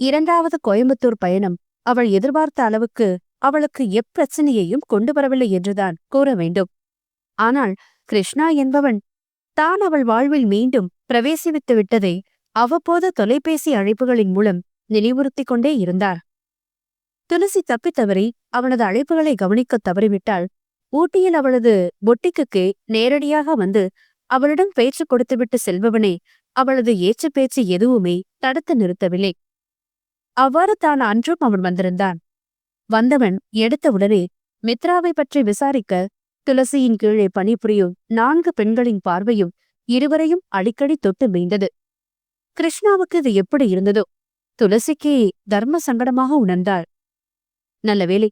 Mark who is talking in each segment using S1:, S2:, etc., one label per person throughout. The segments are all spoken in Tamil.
S1: இரண்டாவது கோயம்புத்தூர் பயணம் அவள் எதிர்பார்த்த அளவுக்கு அவளுக்கு எப்பிரச்சனையையும் கொண்டு வரவில்லை என்றுதான் கூற வேண்டும். ஆனால் கிருஷ்ணா என்பவன் தான் அவள் வாழ்வில் மீண்டும் பிரவேசிவித்து விட்டதை அவ்வப்போது தொலைபேசி அழைப்புகளின் மூலம் நினைவுறுத்திக் கொண்டே இருந்தார். துளசி தப்பித் தவறி அவனது அழைப்புகளை கவனிக்கத் தவறிவிட்டால் ஊட்டியில் அவளது பொட்டிக்குக்கு நேரடியாக வந்து அவளிடம் பேச்சு கொடுத்துவிட்டு செல்பவனே அவளது ஏச்சு பேச்சு எதுவுமே தடுத்து நிறுத்தவில்லை. அவ்வாறு தான் அன்றும் அவன் வந்திருந்தான். வந்தவன் எடுத்தவுடனே மித்ராவை பற்றி விசாரிக்க துளசியின் கீழே பணிபுரியும் நான்கு பெண்களின் பார்வையும் இருவரையும் அடிக்கடி தொட்டு மேய்ந்தது. கிருஷ்ணாவுக்கு இது எப்படி இருந்ததோ துளசிக்கு தர்ம சங்கடமாக உணர்ந்தாள். நல்லவேளை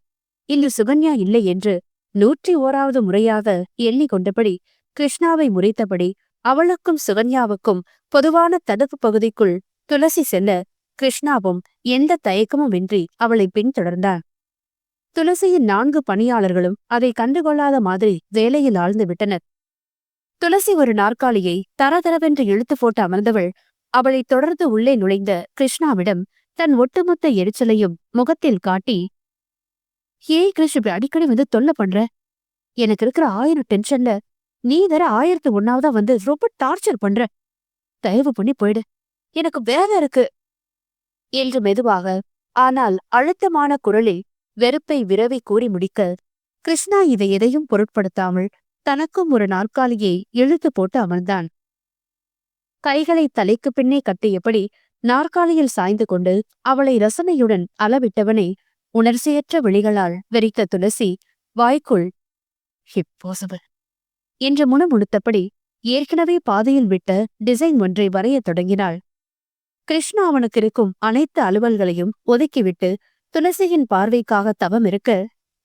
S1: இன்று சுகன்யா இல்லை என்று நூற்றி ஓராவது முறையாக எண்ணிக் கொண்டபடி கிருஷ்ணாவை முறைத்தபடி அவளுக்கும் சுகன்யாவுக்கும் பொதுவான தடுப்பு பகுதிக்குள் துளசி செல்ல கிருஷ்ணாவும் எந்த தயக்கமுமின்றி அவளை பின்தொடர்ந்தார் துளசியின் நான்கு பணியாளர்களும் அதை கண்டுகொள்ளாத மாதிரி வேலையில் ஆழ்ந்து விட்டனர். துளசி ஒரு நாற்காலியை தரதரவென்று இழுத்து போட்டு அமர்ந்தவள் அவளைத் தொடர்ந்து உள்ளே நுழைந்த கிருஷ்ணாவிடம் தன் ஒட்டுமொத்த எரிச்சலையும் முகத்தில் காட்டி ஏய் கிருஷ் இப்படி அடிக்கடி வந்து தொல்லை பண்ற? எனக்கு இருக்கிற ஆயிரம் டென்ஷன்ல நீ வேற ஆயிரத்து ஒன்னாவதா வந்து ரொம்ப டார்ச்சர் பண்ற? தயவு பண்ணி போயிடு. எனக்கு வேலை இருக்கு. என்று மெதுவாக ஆனால் அழுத்தமான குரலில் வெறுப்பை விரவி கூறி முடிக்க கிருஷ்ணா இதை எதையும் பொருட்படுத்தாமல் தனக்கும் ஒரு நாற்காலியை இழுத்து போட்டு அமர்ந்தான். கைகளை தலைக்கு பின்னே கட்டியபடி நாற்காலியில் சாய்ந்து கொண்டு அவளை ரசனையுடன் அளவிட்டவனே உணர்ச்சியற்ற விழிகளால் வெறித்த துளசி வாய்க்குள் இப்பாசிபிள் என்று முணுமுணுத்தபடி ஏற்கனவே பாதையில் விட்ட டிசைன் ஒன்றை வரையத் தொடங்கினாள். கிருஷ்ணா அவனுக்கு இருக்கும் அனைத்து அலுவல்களையும் ஒதுக்கிவிட்டு துளசியின் பார்வைக்காக தவம் இருக்க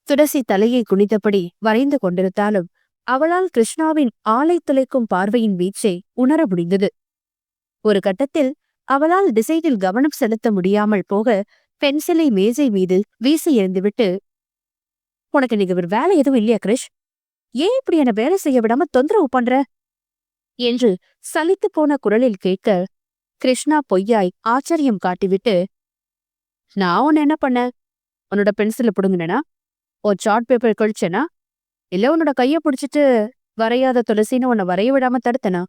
S1: துளசி தலையை குனித்தபடி வரைந்து கொண்டிருந்தாலும் அவளால் கிருஷ்ணாவின் ஆலை துளைக்கும் பார்வையின் வீச்சை உணர முடிந்தது. ஒரு கட்டத்தில் அவளால் டிசைனில் கவனம் செலுத்த முடியாமல் போக பென்சிலை மேஜை மீது வீசி எறிந்துவிட்டு உனக்கு நீங்க ஒரு வேலை எதுவும் இல்லையா கிருஷ்? ஏன் இப்படி என்ன வேலை செய்ய விடாம தொந்தரவு பண்ற? என்று சலித்து போன குரலில் கேட்க கிருஷ்ணா பொய்யாய் ஆச்சரியம் காட்டிவிட்டு நான் உன்னை என்ன பண்ண? உன்னோட பென்சிலை பிடுங்கினேனா? ஓ சார்ட் பேப்பர் கழிச்சேனா? இல்ல உன்னோட கைய பிடிச்சிட்டு வரையாத துளசின்னு உன்னை வரைய விடாம தடுத்தனா?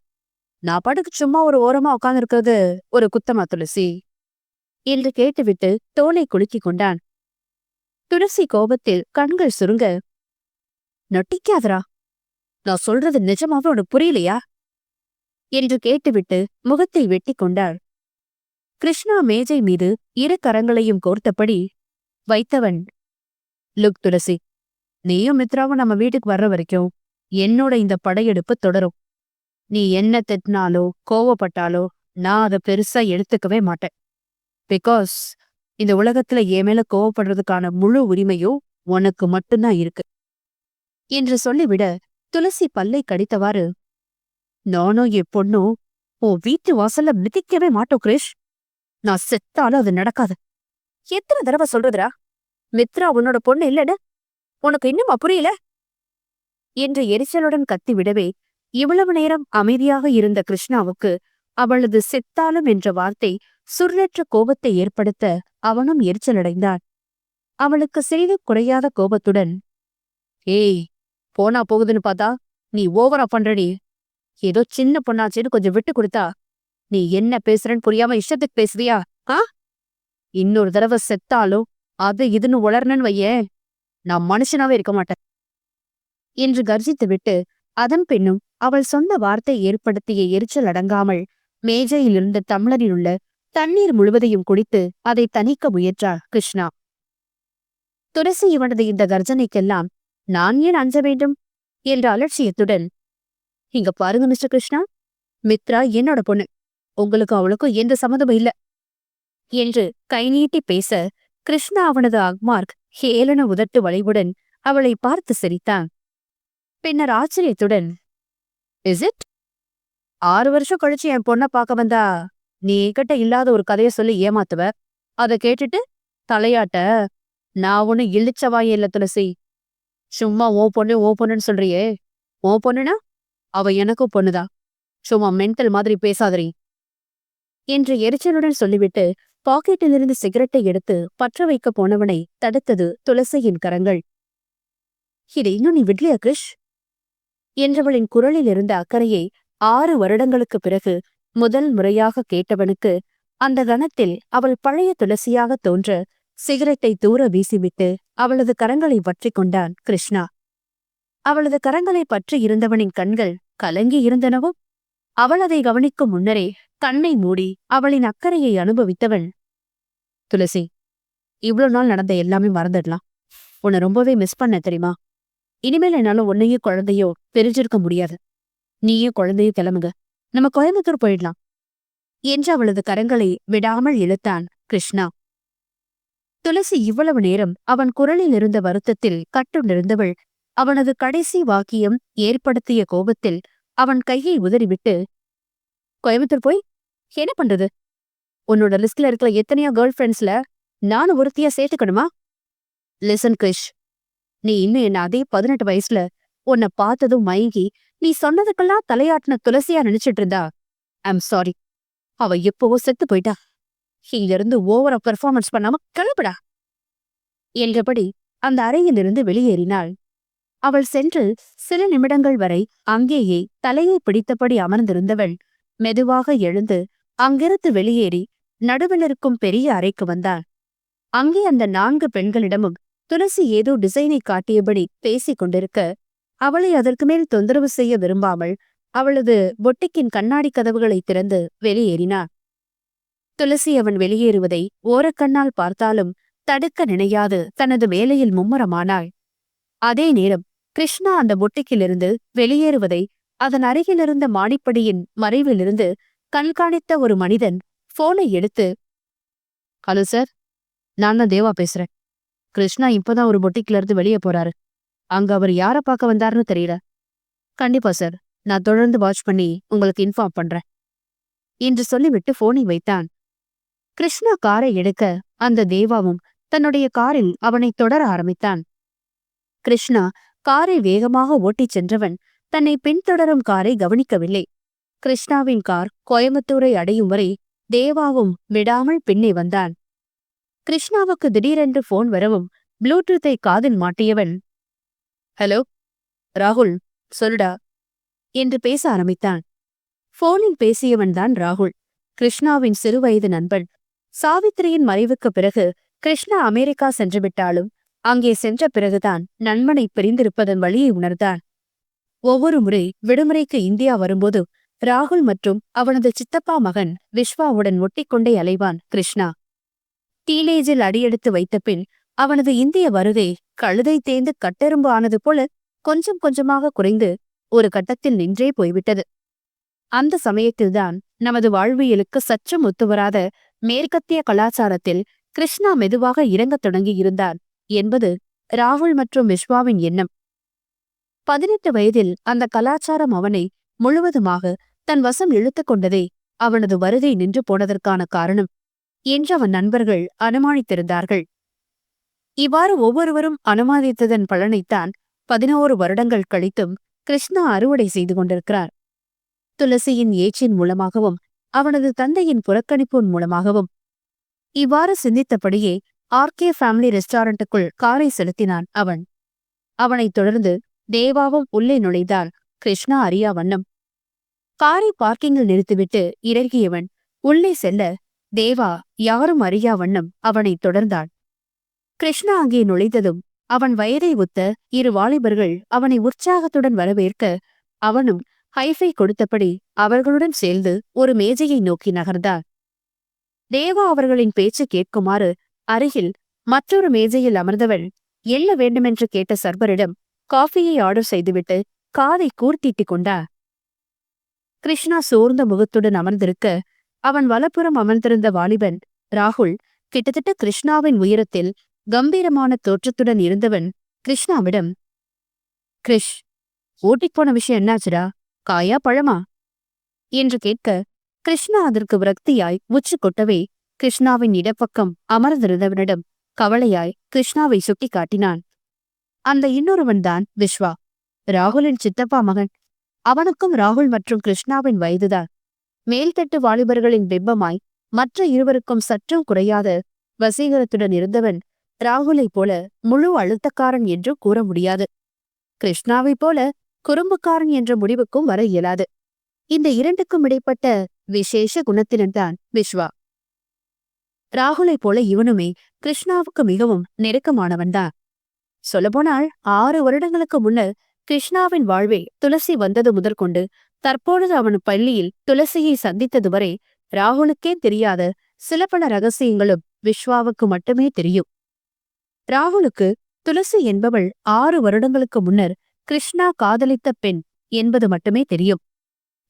S1: நான் பாட்டுக்கு சும்மா ஒரு ஓரமா உட்காந்துருக்கிறது ஒரு குத்தமா துளசி என்று கேட்டுவிட்டு தோலை குலுக்கிக் கொண்டான். துளசி கோபத்தில் கண்கள் சுருங்க நொட்டிக்காதரா நான் சொல்றது நிஜமாவே உனக்கு புரியலையா? என்று கேட்டுவிட்டு முகத்தை வெட்டி கொண்டாள் கிருஷ்ணா மேஜை மீது இரு கரங்களையும் கோர்த்தபடி வைத்தவன் லுக் துளசி நீயும் மித்ராவும் நம்ம வீட்டுக்கு வர்ற வரைக்கும் என்னோட இந்த படையெடுப்பு தொடரும். நீ என்ன திட்டினாலோ கோவப்பட்டாலோ நான் அதை பெருசா எடுத்துக்கவே மாட்டேன். பிகாஸ் இந்த உலகத்துல என் மேல கோவப்படுறதுக்கான முழு உரிமையும் உனக்கு மட்டும்தான் இருக்கு. என்று சொல்லிவிட துளசி பல்லை கடித்தவாறு நானும் என் பொண்ணும் உன் வீட்டு வாசல்ல மிதிக்கவே மாட்டோம் கிரிஷ். நான் செத்தாலும் அது நடக்காது. எத்தனை தடவை சொல்றதுடா? மித்ரா உன்னோட பொண்ணு இல்லன்னு உனக்கு இன்னுமா புரியல? என்று எரிச்சலுடன் கத்திவிடவே இவ்வளவு நேரம் அமைதியாக இருந்த கிருஷ்ணாவுக்கு அவளது செத்தாலும் என்ற வார்த்தை சுருளற்ற கோபத்தை ஏற்படுத்த அவனும் எரிச்சலடைந்தான். அவளுக்கு சிறிது குறையாத கோபத்துடன் ஏய் போனா போகுதுன்னு பார்த்தா நீ ஓவரா பண்றடி. ஏதோ சின்ன பொண்ணாச்சேன்னு கொஞ்சம் விட்டு கொடுத்தா நீ என்ன பேசுறன்னு புரியாம இஷ்டத்துக்கு பேசுறியா ஆ? இன்னொரு தடவை செத்தாலும் அது இதுன்னு உளர்னன்னு வையே நான் மனுஷனாவே இருக்க மாட்டேன். என்று கர்ஜித்து விட்டு அதன் பின்னும் அவள் சொந்த வார்த்தை ஏற்படுத்திய எரிச்சல் அடங்காமல் மேஜையில் இருந்த தம்ளரில் உள்ள தண்ணீர் முழுவதையும் குடித்து அதை தணிக்க முயன்றார் கிருஷ்ணா. துளசி இவனது இந்த கர்ஜனைக்கெல்லாம் நான் ஏன் அஞ்ச வேண்டும்? என்ற அலட்சியத்துடன் இங்க பாருங்க மிஸ்டர் கிருஷ்ணா. மித்ரா என்னோட பொண்ணு. உங்களுக்கு அவளுக்கும் எந்த சம்மதமும் இல்ல. என்று கை நீட்டி பேச கிருஷ்ணா அவனது அக்மார்க் ஹேளன உதட்டு வளைவுடன் அவளை பார்த்து சிரித்தான். பின்னர் ஆச்சரியத்துடன் இஸ் இட் ஆறு வருஷம் கழிச்சு என் பொண்ண பார்க்க வந்தா நீ கிட்ட இல்லாத ஒரு கதைய சொல்லி ஏமாத்துவ? அத கேட்டுட்டு தலையாட்ட நான் ஒன்னு இழிச்சவாயே இல்ல துளசி சும்மா ஓ பொண்ணு ஓ பொண்ணுன்னு சொல்றியே. ஓ பொண்ணுனா அவ எனக்கும் பொண்ணுதா. சும்மா மென்டல் மாதிரி பேசாதரி என்று எரிச்சலுடன் சொல்லிவிட்டு பாக்கெட்டிலிருந்து சிகரெட்டை எடுத்து பற்ற வைக்க போனவனை தடுத்தது துளசியின் கரங்கள். இதை இன்னும் நீ விட்லியா கிருஷ்? என்றவளின் குரலில் இருந்த அக்கறையை ஆறு வருடங்களுக்குப் பிறகு முதல் முறையாக கேட்டவனுக்கு அந்த கணத்தில் அவள் பழைய துளசியாக தோன்ற சிகரெட்டை தூர வீசிவிட்டு அவளது கரங்களை பற்றி கொண்டான் கிருஷ்ணா. அவளது கரங்களை பற்றி இருந்தவனின் கண்கள் கலங்கி இருந்தனவோ அவள் அதை கவனிக்கும் முன்னரே கண்ணை மூடி அவளின் அக்கறையை அனுபவித்தவள். துளசி இவ்வளவு நாள் நடந்த எல்லாமே மறந்துடலாம். உன்னை ரொம்பவே மிஸ் பண்ண தெரியுமா? இனிமேல் என்னால உன்னையும் குழந்தையோ பிரிஞ்சிருக்க முடியாது. நீயும் குழந்தையும் கிளம்புங்க. நம்ம கோயம்புத்தூர் போயிடலாம். என்று அவளது கரங்களை விடாமல் இழுத்தான் கிருஷ்ணா. துளசி இவ்வளவு நேரம் அவன் குரலில் இருந்த வருத்தத்தில் கட்டுண்டிருந்தவள் அவனது கடைசி வாக்கியம் ஏற்படுத்திய கோபத்தில் அவன் கையை உதறிவிட்டு கோயம்புத்தூர் போய் என்ன பண்றது? உன்னோட லிஸ்ட்ல இருக்கிற எத்தனையோ கேர்ள் ஃப்ரெண்ட்ஸ்ல நானும் ஒருத்தியா சேர்த்துக்கணுமா? லிசன் கிஷ் நீ இன்னும் என்ன அதே பதினெட்டு வயசுல உன்னை பார்த்ததும் மயங்கி நீ சொன்னதுக்கெல்லாம் தலையாட்டின துளசியா நினைச்சிட்டு இருந்தா? ஐம் சாரி அவ எப்பவோ செத்து போயிட்டா. இங்கிருந்து ஓவரா பெர்ஃபார்மன்ஸ் பண்ணாம கிளம்புடா. என்றபடி அந்த அறையிலிருந்து வெளியேறினாள் அவள் சென்று சில நிமிடங்கள் வரை அங்கேயே தலையை பிடித்தபடி அமர்ந்திருந்தவள். மெதுவாக எழுந்து அங்கிருந்து வெளியேறி நடுவில் இருக்கும் பெரிய அறைக்கு வந்தாள். அங்கே அந்த நான்கு பெண்களிடமும் துளசி ஏதோ டிசைனை காட்டியபடி பேசிக் கொண்டிருக்க அவளை அதற்கு மேல் தொந்தரவு செய்ய விரும்பாமல் அவளது பொட்டிக்கின் கண்ணாடி கதவுகளை திறந்து வெளியேறினார் துளசி அவன் வெளியேறுவதை ஓரக்கண்ணால் பார்த்தாலும் தடுக்க நினையாது. தனது வேலையில் மும்முரமானாள். அதே நேரம் கிருஷ்ணா அந்த பொட்டிக்கிலிருந்து வெளியேறுவதை அதன் அருகிலிருந்த மாடிப்படியின் மறைவிலிருந்து கண்காணித்த ஒரு மனிதன் போனை எடுத்து ஹலோ சார் நான் தான் தேவா பேசுறேன். கிருஷ்ணா இப்பதான் ஒரு பொட்டிக்ல இருந்து வெளியே போறாரு. அங்க அவர் யார பார்க்க வந்தாருன்னு தெரியல. கண்டிப்பா சார் நான் தொடர்ந்து வாட்ச் பண்ணி உங்களுக்கு இன்ஃபார்ம் பண்றேன். என்று சொல்லிவிட்டு போனை வைத்தான். கிருஷ்ணா காரை எடுக்க அந்த தேவாவும் தன்னுடைய காரில் அவனை தொடர ஆரம்பித்தான். கிருஷ்ணா காரை வேகமாக ஓட்டிச் சென்றவன் தன்னை பின்தொடரும் காரை கவனிக்கவில்லை. கிருஷ்ணாவின் கார் கோயம்புத்தூரை அடையும் வரை தேவாவும் விடாமல் பின்னே வந்தான். கிருஷ்ணாவுக்கு திடீரென்று போன் வரவும் ப்ளூடூத்தை காதில் மாட்டியவன் ஹலோ ராகுல் சொல்லுடா என்று பேச ஆரம்பித்தான். போனில் பேசியவன்தான் ராகுல் கிருஷ்ணாவின் சிறுவயது நண்பன். சாவித்திரியின் மறைவுக்குப் பிறகு கிருஷ்ணா அமெரிக்கா சென்று விட்டாலும் அங்கே சென்ற பிறகுதான் நண்பனை பிரிந்திருப்பதன் வழியை உணர்ந்தான் ஒவ்வொரு முறை விடுமுறைக்கு இந்தியா வரும்போது ராகுல் மற்றும் அவனது சித்தப்பா மகன் விஸ்வாவுடன் ஒட்டிக்கொண்டே அலைவான் கிருஷ்ணா. டீனேஜில் அடியெடுத்து வைத்த பின் அவனது இந்திய வருகை கழுதை தேய்ந்து கட்டெரும்பு ஆனது போல கொஞ்சம் கொஞ்சமாக குறைந்து ஒரு கட்டத்தில் நின்றே போய்விட்டது. அந்த சமயத்தில்தான் நமது வாழ்வியலுக்கு சற்றும் ஒத்துவராத மேற்கத்திய கலாச்சாரத்தில் கிருஷ்ணா மெதுவாக இறங்கத் தொடங்கியிருந்தான் என்பது ராகுல் மற்றும் விஸ்வாவின் எண்ணம். பதினெட்டு வயதில் அந்த கலாச்சாரம் அவனை முழுவதுமாக தன் வசம் இழுத்துக் கொண்டதே அவனது வருகை நின்று போனதற்கான காரணம் என்று அவன் நண்பர்கள் அனுமானித்திருந்தார்கள். இவ்வாறு ஒவ்வொருவரும் அனுமானித்ததன் பலனைத்தான் பதினோரு வருடங்கள் கழித்தும் கிருஷ்ணா அறுவடை செய்து கொண்டிருக்கிறார். துளசியின் ஏச்சின் மூலமாகவும் அவனது தந்தையின் புறக்கணிப்பின் மூலமாகவும் இவ்வாறு சிந்தித்தபடியே ஆர்கே ஃபேமிலி ரெஸ்டாரண்ட்டுக்குள் காரை செலுத்தினான் அவன். அவனைத் தொடர்ந்து தேவாவும் உள்ளே நுழைந்தார் கிருஷ்ணா அறியா வண்ணம். காரை பார்க்கிங்கில் நிறுத்திவிட்டு இறங்கியவன். உள்ளே செல்ல தேவா யாரும் அறியா வண்ணம் அவனைத் தொடர்ந்தாள். கிருஷ்ணா அங்கே நுழைந்ததும் அவன் வயதை ஒத்த இரு வாலிபர்கள் அவனை உற்சாகத்துடன் வரவேற்க அவனும் ஹைஃபை கொடுத்தபடி அவர்களுடன் சேர்ந்து ஒரு மேஜையை நோக்கி நகர்ந்தார் தேவா அவர்களின் பேச்சு கேட்குமாறு அருகில் மற்றொரு மேஜையில் அமர்ந்தவள் எல்ல வேண்டுமென்று கேட்ட சர்வரிடம் காஃபியை ஆர்டர் செய்துவிட்டு காதை கூர்த்திட்டிக் கொண்டா? கிருஷ்ணா சோர்ந்த முகத்துடன் அமர்ந்திருக்க அவன் வலப்புறம் அமர்ந்திருந்த வாலிபன் ராகுல் கிட்டத்தட்ட கிருஷ்ணாவின் உயரத்தில் கம்பீரமான தோற்றத்துடன் இருந்தவன் கிருஷ்ணாவிடம் கிருஷ் ஓட்டிக் போன விஷயம் என்னாச்சுடா? காயா பழமா? என்று கேட்க கிருஷ்ணா அதற்கு விரக்தியாய் உச்சி கொட்டவே கிருஷ்ணாவின் இடப்பக்கம் அமர்ந்திருந்தவனிடம் கவலையாய் கிருஷ்ணாவை சுட்டி காட்டினான் அந்த இன்னொருவன்தான் விஸ்வா ராகுலின் சித்தப்பா மகன். அவனுக்கும் ராகுல் மற்றும் கிருஷ்ணாவின் வயதுதான். மேல்தட்டு வாலிபர்களின் பிம்பமாய் மற்ற இருவருக்கும் சற்றும் குறையாத வசீகரத்துடன் இருந்தவன் ராகுலைப் போல முழு அழுத்தக்காரன் என்று கூற முடியாது. கிருஷ்ணாவைப் போல குறும்புக்காரன் என்ற முடிவுக்கும் வர இயலாது. இந்த இரண்டுக்கும் இடைப்பட்ட விசேஷ குணத்தினன்தான் விஸ்வா ராகுலைப் போல இவனுமே கிருஷ்ணாவுக்கு மிகவும் நெருக்கமானவன்தான் சொல்லப்போனால் ஆறு வருடங்களுக்கு முன்னர் கிருஷ்ணாவின் வாழ்வே துளசி வந்தது முதற்கொண்டு தற்பொழுது அவன் பள்ளியில் துளசியை சந்தித்தது வரை ராகுலுக்கே தெரியாத சில பல ரகசியங்களும் விஸ்வாவுக்கு மட்டுமே தெரியும். ராகுலுக்கு துளசி என்பவள் ஆறு வருடங்களுக்கு முன்னர் கிருஷ்ணா காதலித்த பெண் என்பது மட்டுமே தெரியும்.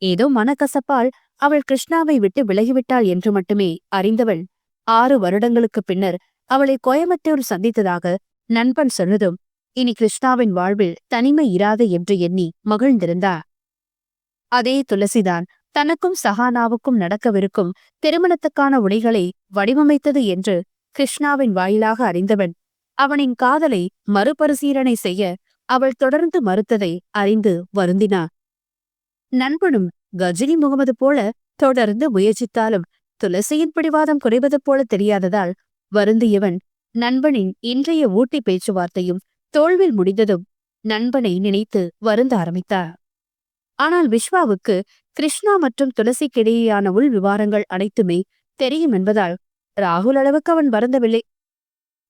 S1: ஏதோ மனக்கசப்பால் அவள் கிருஷ்ணாவை விட்டு விலகிவிட்டாள் என்று மட்டுமே அறிந்தவள் ஆறு வருடங்களுக்கு பின்னர் அவளை கோயம்புத்தூர் சந்தித்ததாக நண்பன் சொன்னதும் இனி கிருஷ்ணாவின் வாழ்வில் தனிமை இராது என்று எண்ணி மகிழ்ந்திருந்தார் அதே துளசிதான் தனக்கும் சஹானாவுக்கும் நடக்கவிருக்கும் திருமணத்துக்கான உடைகளை வடிவமைத்தது என்று கிருஷ்ணாவின் வாயிலாக அறிந்தவன் அவனின் காதலை மறுபரிசீலனை செய்ய அவள் தொடர்ந்து மறுத்ததை அறிந்து வருந்தினான். நண்பனும் கஜினி முகமது போல தொடர்ந்து முயற்சித்தாலும் துளசியின் பிடிவாதம் குறைவது போல தெரியாததால் வருந்தியவன் நண்பனின் இன்றைய ஊட்டி பேச்சுவார்த்தையும் தோல்வில் முடிந்ததும் நண்பனை நினைத்து வருந்த ஆரம்பித்தார். ஆனால் விஸ்வாவுக்கு கிருஷ்ணா மற்றும் துளசிக்கிடையேயான உள் விவாரங்கள் அனைத்துமே தெரியும் என்பதால் ராகுல் அளவுக்கு அவன் வருந்தவில்லை.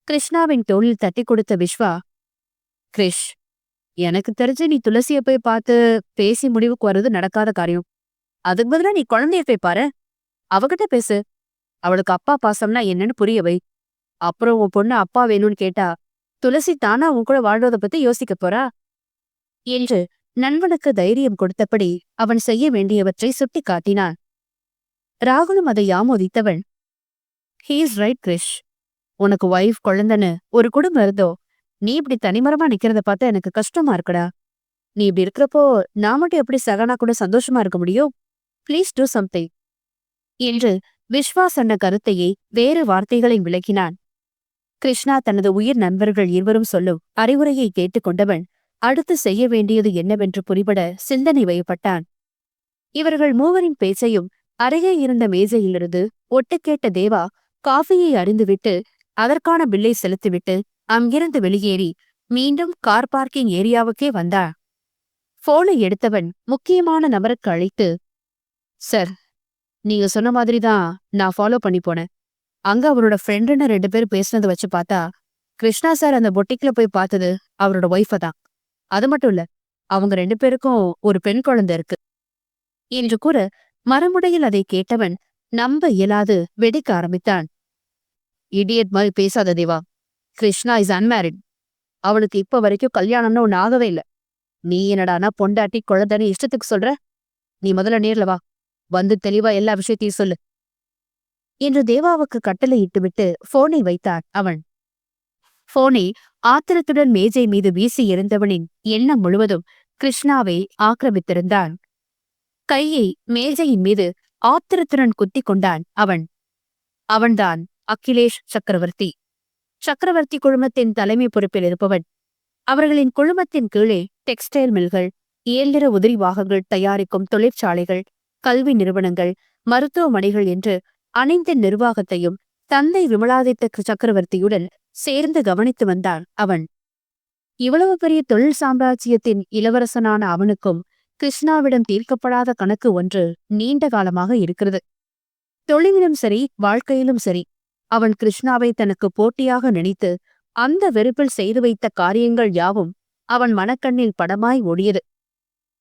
S1: கிருஷ்ணாவின் தோளில் தட்டி கொடுத்த விஸ்வா கிரிஷ் எனக்கு தெரிஞ்சு நீ துளசிய போய் பார்த்து பேசி முடிவுக்கு வர்றது நடக்காத காரியம். அதுக்கு பதிலா நீ குழந்தைய போய் பாரு. அவகிட்ட பேசு. அவளுக்கு அப்பா பாசம்னா என்னன்னு புரிய வை. அப்புறம் உன் பொண்ணு அப்பா வேணும்னு கேட்டா துளசி தானா உன் கூட வாழ்றத பத்தி யோசிக்க போறா? என்று நண்பனுக்கு தைரியம் கொடுத்தபடி அவன் செய்ய வேண்டியவற்றை சுட்டி காட்டினான். ராகுலும் அதை ஆமோதித்தவன் ஹீஸ் ரைட் கிரிஷ் உனக்கு ஒய்ஃப் குழந்தைன்னு ஒரு குடும்பம் இருந்தோ நீ இப்படி தனிமரமா நிக்கிறத பார்த்தா எனக்கு கஷ்டமா இருக்குடா. நீ இப்படி இருக்கிறப்போ நான் மட்டும் எப்படி சகனா கூட சந்தோஷமா இருக்க முடியும்? ப்ளீஸ் டூ சம்திங் என்று விஸ்வா சொன்ன கருத்தையே வேறு வார்த்தைகளில் விளக்கினான். கிருஷ்ணா தனது உயிர் நண்பர்கள் இருவரும் சொல்லும் அறிவுரையை கேட்டுக்கொண்டவன் அடுத்து செய்ய வேண்டியது என்னவென்று புரிபட சிந்தனை வயப்பட்டான். இவர்கள் மூவரின் பேச்சையும் அருகே இருந்த மேஜையிலிருந்து ஒட்டுக்கேட்ட தேவா காஃபியை அறிந்துவிட்டு அதற்கான பில்லை செலுத்திவிட்டு அங்கிருந்து வெளியேறி மீண்டும் கார் பார்க்கிங் ஏரியாவுக்கே வந்தா போனை எடுத்தவன் முக்கியமான நபருக்கு அழைத்து சார் நீங்க சொன்ன மாதிரி தான் நான் ஃபாலோ பண்ணி போனேன். அங்க அவரோட ஃப்ரெண்டுன்னு ரெண்டு பேர் பேசுனதை வச்சு பார்த்தா கிருஷ்ணா சார் அந்த பொட்டிக்ல போய் பார்த்தது அவரோட ஒய்ஃபை தான். அது மட்டும் இல்ல அவங்க ரெண்டு பேருக்கும் ஒரு பெண் குழந்தை இருக்கு. என்று கூற மறுமுடையில் அதை கேட்டவன் நம்ப இயலாது வெடிக்க ஆரம்பித்தான். இடியட் மாதிரி பேசாத தேவா கிருஷ்ணா இஸ் அன்மேரிட் அவளுக்கு இப்ப வரைக்கும் கல்யாணம்னு ஒன்னு ஆகவே இல்ல. நீ என்னடானா பொண்டாட்டி குழந்தைன்னு இஷ்டத்துக்கு சொல்ற? நீ முதல்ல நேர்ல வா. வந்து தெளிவா எல்லா விஷயத்தையும் சொல்லு. என்று தேவாவுக்கு கட்டளை இட்டுவிட்டு போனை வைத்தார் அவன். போனை ஆத்திரத்துடன் மேஜை மீது வீசி இருந்தவனின் எண்ணம் முழுவதும் கிருஷ்ணாவை ஆக்கிரமித்திருந்தான். கையை மேஜையின் மீது ஆத்திரத்துடன் குத்திக் கொண்டான் அவன். அவன்தான் அகிலேஷ் சக்கரவர்த்தி. சக்கரவர்த்தி குழுமத்தின் தலைமை பொறுப்பில் இருப்பவன். அவர்களின் குழுமத்தின் கீழே டெக்ஸ்டைல் மில்கள் இயந்திர உதிரி வாகங்கள் தயாரிக்கும் தொழிற்சாலைகள் கல்வி நிறுவனங்கள் மருத்துவமனைகள் என்று அனைத்து நிர்வாகத்தையும் தந்தை விமலாதித்த சக்கரவர்த்தியுடன் சேர்ந்து கவனித்து வந்தான் அவன். இவ்வளவு பெரிய தொழில் சாம்ராஜ்யத்தின் இளவரசனான அவனுக்கும் கிருஷ்ணாவிடம் தீர்க்கப்படாத கணக்கு ஒன்று நீண்ட காலமாக இருக்கிறது. தொழிலிலும் சரி வாழ்க்கையிலும் சரி அவன் கிருஷ்ணாவை தனக்கு போட்டியாக நினைத்து அந்த வெறுப்பில் செய்து வைத்த காரியங்கள் யாவும் அவன் மனக்கண்ணில் படமாய் ஓடியது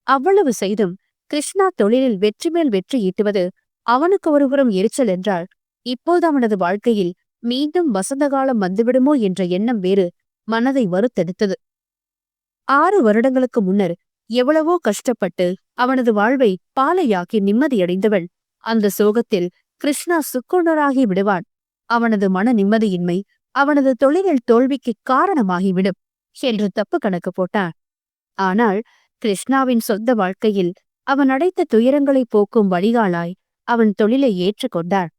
S1: அவ்வளவு செய்தும் கிருஷ்ணா தொழிலில் வெற்றி மேல் வெற்றி ஈட்டுவது அவனுக்கு ஒருபுறம் எரிச்சல் என்றால் இப்போது அவனது வாழ்க்கையில் மீண்டும் வசந்த காலம் வந்துவிடுமோ என்ற எண்ணம் வேறு மனதை வருத்தெடுத்தது. ஆறு வருடங்களுக்கு முன்னர் எவ்வளவோ கஷ்டப்பட்டு அவனது வாழ்வை பாலையாக்கி நிம்மதியடைந்தவள். அந்த சோகத்தில் கிருஷ்ணா சுக்குணராகி விடுவான். அவனது மன நிம்மதியின்மை அவனது தொழிலில் தோல்விக்கு காரணமாகிவிடும் என்று தப்பு கணக்கு போட்டான். ஆனால் கிருஷ்ணாவின் சொந்த வாழ்க்கையில் அவன் அடைத்த துயரங்களை போக்கும் வழிகாலாய் அவன் தொழிலை ஏற்றுக்கொண்டார்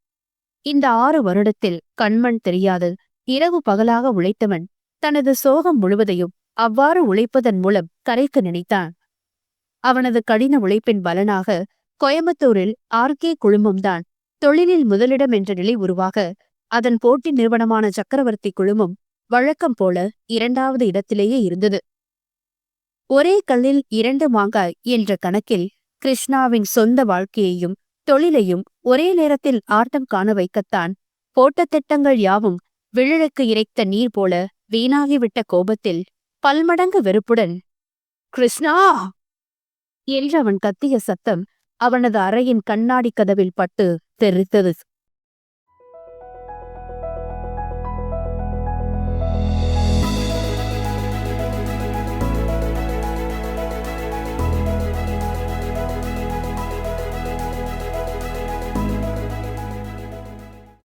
S1: இந்த ஆறு வருடத்தில் கண்மண் தெரியாது. இரவு பகலாக உழைத்தவன் தனது சோகம் முழுவதையும் அவ்வாறு உழைப்பதன் மூலம் கரைக்க நினைத்தான். அவனது கடின உழைப்பின் பலனாக கோயம்புத்தூரில் ஆர்கே குழுமம்தான் தொழிலில் முதலிடம் என்ற நிலை உருவாக அதன் போட்டி நிறுவனமான சக்கரவர்த்தி குழுமம் வழக்கம் போல இரண்டாவது இடத்திலேயே இருந்தது. ஒரே கல்லில் இரண்டு மாங்காய் என்ற கணக்கில் கிருஷ்ணாவின் சொந்த வாழ்க்கையையும் தொழிலையும் ஒரே நேரத்தில் ஆட்டம் காண வைக்கத்தான் போட்ட திட்டங்கள் யாவும் விழலுக்கு இறைத்த நீர் போல வீணாகிவிட்ட கோபத்தில் பல்மடங்கு வெறுப்புடன் கிருஷ்ணா! என்று அவன் கத்திய சத்தம் அவனது அறையின் கண்ணாடி கதவில் பட்டு தெரித்தது